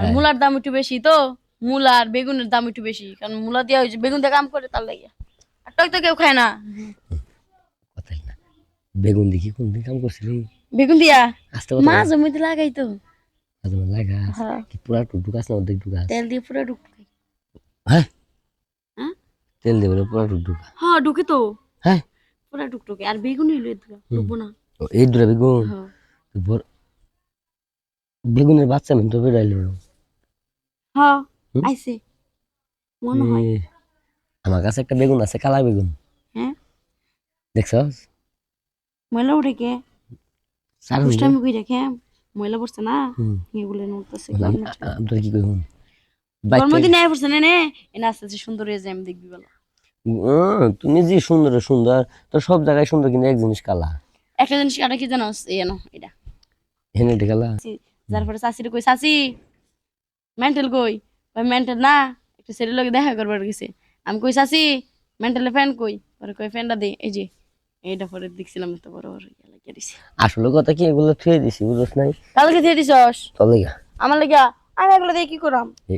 আর হ্যাঁ। মূলার দাম একটু বেশি তো? মূলা আর বেগুনের দাম একটু বেশি কারণ মূলা দেওয়া হয়েছে বেগুন দিয়ে কাম করে তার লাগে আর টক তো কেউ খায় না। বেগুন দেখি কোনদিন কাম করছিলি বেগুন দিয়া? মাছ জমিতে লাগাই তো। আজ আমার লাগা হ্যাঁ। কি পুরা টুকটুক আছে না অর্ধেক টুকা তেল দিয়ে পুরো ঢুকাই হ্যাঁ? হ্যাঁ? তেল দেবে পুরা টুকটুক। হ্যাঁ ঢুকে তো। হ্যাঁ? পুরো ঢুকটুকে আর বেগুনই লই দিল ঢুকবো না। এই দূরে বেগুন? হ্যাঁ। বেগুনের বাচ্চা মেন তো বেড়াইল। হ্যাঁ আইছে। মনে হয়। আমার কাছে একটা বেগুন আছে কালা বেগুন। হ্যাঁ? দেখছস ময়লা উঠে কে? দুষ্টামি কই রেখে ময়লা পড়ছে না? হুম। এগুলো নড়তেছে তোর কি কই হুন আয় পড়ছে না নে। এনে আস্তে আস্তে সুন্দর হয়ে যায় আমি দেখবি বলো। তুমি যে সুন্দর সুন্দর তো সব জায়গায় সুন্দর কিন্তু এক জিনিস কালা। একটা জিনিস কাটা কি জানো এই জানো এটা। হেনে কালা। যার পরে চাষির কই চাষি মেন্টাল কই? কই মেন্টাল না একটা ছেলের লগে দেখা করবার গেছে। আমি কই চাষি মেন্টালে ফ্যান কই? পরে কই ফ্যানটা দে। এই যে এইটা পরে দেখছিলাম তো বড় বড় আসলে কথা কি এগুলো থুয়ে দিছি বুঝছ নাই? কালকে দিয়ে দিছস? তোর লেগা? আমার লেগা? আমি এগুলো দিয়ে কি করাম? এ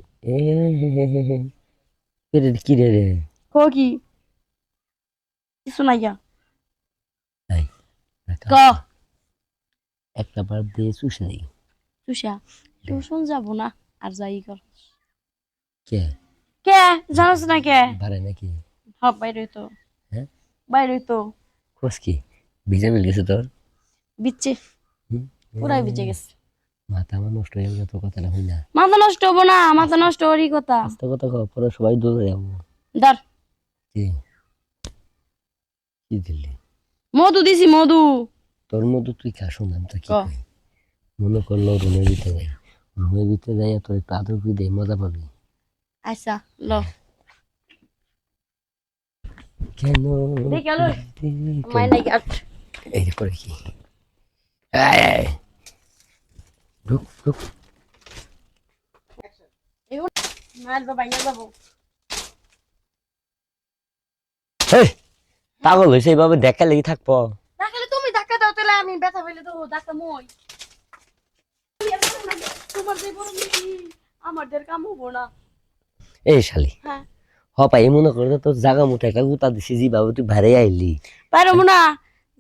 কি রে রে? কো কি? কিছু নাই গা। ক? একটা বার দিয়ে চুষ নেই। তুষা টিউশন যাব না। আর যাই কর কে? কে? জানোস না কে? বারে নাকি হ্যাঁ বাইরে তো হ্যাঁ বাইরে তো খোঁজ কি? ভিজা মিল গেছে তোর বিচ্ছে? পুরাই বিচে গেছে। মাথা আমার নষ্ট হয়ে গেছে তোর কথা না হই না মাথা নষ্ট হব না মাথা নষ্ট হওয়ারই কথা। আস্তে কথা কও পরে সবাই দৌড়ে যাব। ধর কি? কি দিলি? মধু দিছি মধু তোর মধু তুই খা শুনলাম তো কি? মনে করল রুমের ভিতরে যাই রুমের ভিতরে যাই তোর একটু আদর করে দে মজা পাবি। আচ্ছা ল। কেন এই যে করে কি। ঢুক ঢুক। পাগল হয়েছে এইভাবে দেখা লেগে থাকব। তুমি ধাক্কা দাও তাহলে আমি ব্যথা পেলে তো ধাক্কা মই তোমার যে বড় মিষ্টি কাম হব না। এই শালি হ্যাঁ। হ পাই মনে করে তোর জাগা মুঠে একা গুতা দিছি জি বাবু তুই ভারে আইলি। পারব না।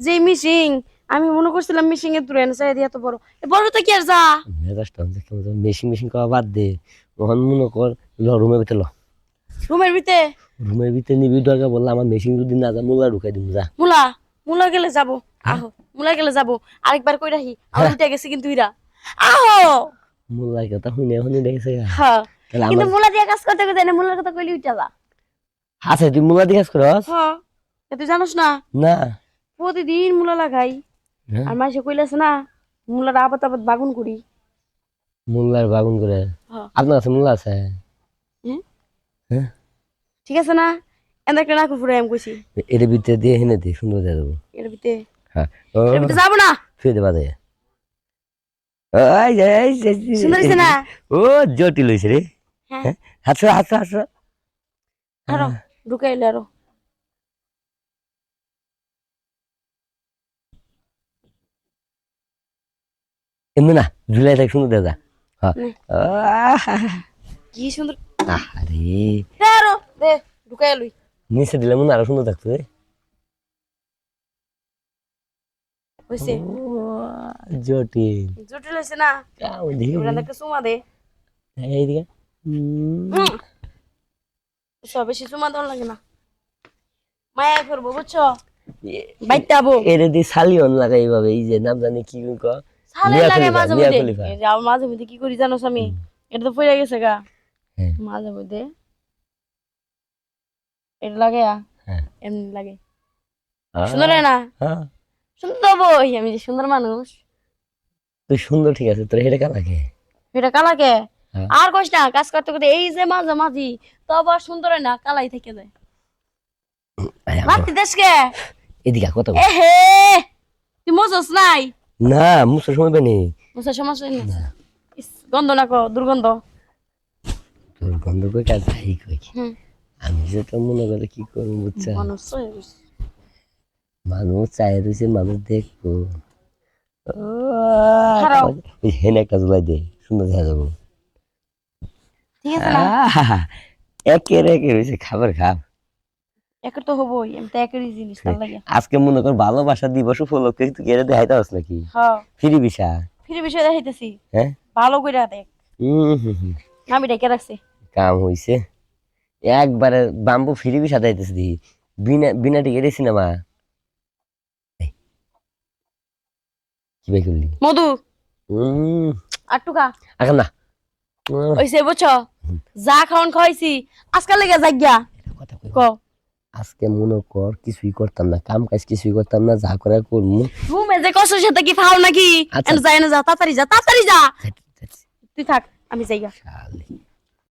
যে মিশিং আমি মনে করছিলাম মিশিং এর দূরে এনে চাই দিয়া তো বড়। এ বড় তো কি আর যা? মেজাজটা হচ্ছে কেমন মেশিন মেশিন করা বাদ দে। তখন মনে কর ল রুমের ভিতরে ল। রুমের ভিতরে? রুমের ভিতরে নিবি দরকার বললাম আমার মেশিন যদি না যা মোলা ঢুকাই দিব যা। মুলা মুলা গেলে যাব। হ্যাঁ? আহো মুলা গেলে যাব। আরেকবার কই রাখি আমার গেছে কিন্তু ইরা। আহো! মোল্লার কথা শুনে শুনে দেখেছে। হ্যাঁ কিন্তু মুলা দিয়ে কাজ করতে করতে না মুলার কথা কইলি উঠে যা আছে তুই মোলা দিকাস করস? হ্যাঁ তুই জানোস না? না। প্রতিদিন মুলা লাগাই। হ্যাঁ? আর মাসে কইলাছে না মুলার আবাদ আবাদ বাগুন করি। মোল্লার বাগুন করে? হ্যাঁ। আপনার কাছে মোল্লা আছে? হুম? হ্যাঁ। ঠিক আছে না? এনে একটা নাকু আমি কইছি। এর ভিতরে দিয়ে হেনে দে সুন্দর দিয়ে দেবো। এর ভিতরে। হ্যাঁ। যাব না? শুয়ে দেবা দে এই যে, হইছে না? ও জটিল হয়েছে রে। হ্যাঁ। হ্যাঁ হাসো হাসো হাসো। আরও ঢুকাইলে আরও এমনি না ঝুলাই থাক সুন্দর দাদা হ্যাঁ কি সুন্দর। আরে আরও দে ঢুকাই লই। নিচে দিলে মনে হয় আরও সুন্দর থাকতো রে। হইছে। জটিল। জটিল হইছে না? ওরা দে। এইদিকে। উম, হুম। সব বেশি দেওয়ার লাগে না। মায়া করব বুঝছ? বাইতে আবো এরে দিয়ে সালিয়ন লাগাই এইভাবে এই যে নাম জানি কি ক মাঝে মধ্যে। খলিফা। এই যে মাঝে মধ্যে কি করি জানোস আমি? এটা তো পড়ে গেছে গা। হ্যাঁ। মাঝে মধ্যে। এটা লাগে হ্যাঁ। এমনি লাগে। সুন্দর না? হ্যাঁ। সুন্দর বই আমি যে সুন্দর মানুষ। তুই সুন্দর ঠিক আছে তোর হেরে কালাকে এটা কালাকে। আর কইস না কাজ করতে করতে এই যে মাঝে মাঝি তো আবার সুন্দর না কালাই থেকে যায়। মাতি দেশকে এদিকে কত এ হে তুই মজস নাই? না মুসর সময় পেনি মুসার সমস্যা নেই ইস, গন্ধ না কো দুর্গন্ধ। তোর গন্ধ করে কাজ কই আমি যেটা মনে করে কি করব বুঝছা? মানুষ তো। মানুষ চাই রয়েছে মানুষ দেখব। ওই হেনে একটা জুলাই দে সুন্দর দেখা যাব। ঠিক আছে না? আহা, একের হয়েছে খাবার খাব একের তো হবোই আমি তো একেরই জিনিস তার লাগে। আজকে মনে কর ভালোবাসা দিবস উপলক্ষে তুই কেড়ে দেখাইতে হস নাকি? হ্যাঁ। ফিরি ফিরে দেখাইতেছি। হ্যাঁ? ভালো করে দেখ। হুম হুম হুম। আমি ডেকে রাখছি। কাম হইছে। একবারে বাম্বু ফিরি বিশা দাইতেছে দি বিনা বিনা টিকেটে সিনেমা। কি বাই করলি মধু। হুম আর টুকা আগে না ওইসে বুঝছ যা খাওয়ান খাওয়াইছি আজকাল লেগে যাক গিয়া। কথা কই। ক। আজকে মনে কর কিছুই করতাম না। কাম কাজ কিছুই করতাম না যা করে করমু। ঘুমে যে কষ্ট সাথে কি ফাও নাকি? আচ্ছা। যায় না যা তাড়াতাড়ি যা তাড়াতাড়ি যা। তুই থাক আমি যাই